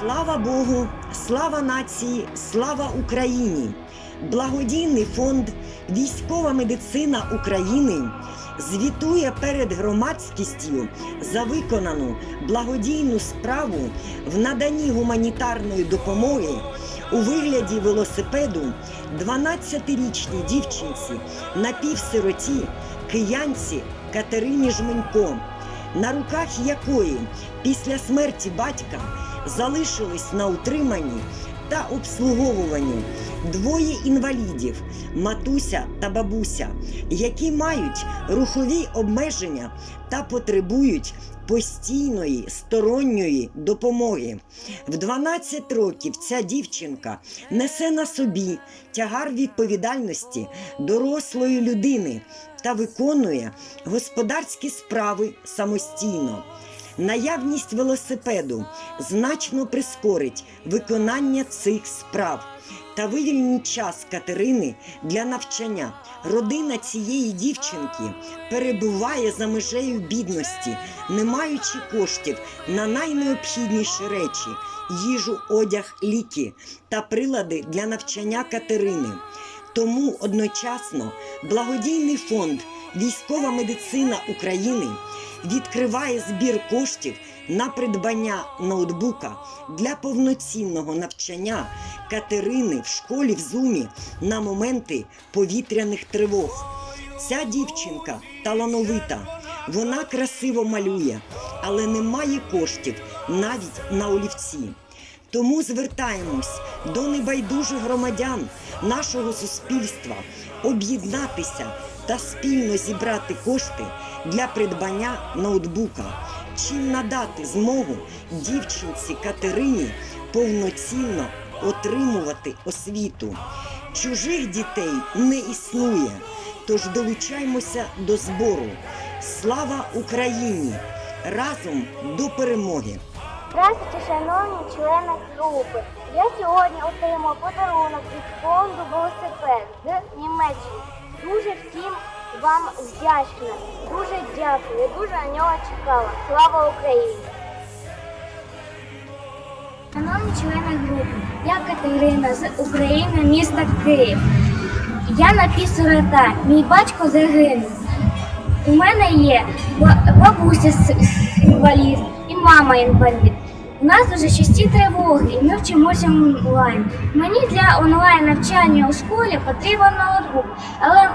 Слава Богу, слава нації, слава Україні! Благодійний фонд Військова медицина України звітує перед громадськістю за виконану благодійну справу в наданні гуманітарної допомоги у вигляді велосипеду 12-річній дівчинці напівсироті киянці Катерині Жменько, на руках якої після смерті батька залишились на утриманні та обслуговуванні двоє інвалідів матуся та бабуся, які мають рухові обмеження та потребують постійної сторонньої допомоги. В 12 років ця дівчинка несе на собі тягар відповідальності дорослої людини та виконує господарські справи самостійно. Наявність велосипеду значно прискорить виконання цих справ та вивільнить час Катерини для навчання. Родина цієї дівчинки перебуває за межею бідності, не маючи коштів на найнеобхідніші речі їжу, одяг, ліки та прилади для навчання Катерини. Тому одночасно благодійний фонд Військова медицина України відкриває збір коштів на придбання ноутбука для повноцінного навчання Катерини в школі в Зумі на моменти повітряних тривог. Ця дівчинка талановита, вона красиво малює, але не має коштів навіть на олівці. Тому звертаємось до небайдужих громадян нашого суспільства об'єднатися та спільно зібрати кошти для придбання ноутбука, чим надати змогу дівчинці Катерині повноцінно отримувати освіту. Чужих дітей не існує, тож долучаймося до збору. Слава Україні! Разом до перемоги! Здравствуйте, шановні члени групи. Я сьогодні отримав подарунок від фонду велосипед з Німеччини. Дуже всім вам вдячна. Дуже дякую. Дуже на нього чекала. Слава Україні! Шановні члени групи, я Катерина з України, міста Київ. Я напівсирота, мій батько загинув. У мене є бабуся с- інвалід і мама інвалід. У нас дуже часті тривоги, і ми вчимося онлайн. Мені для онлайн навчання у школі потрібен ноутбук, але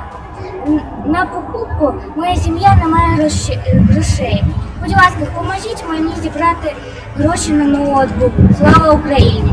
на покупку моя сім'я не має грошей. Будь ласка, поможіть мені зібрати гроші на ноутбук. Слава Україні!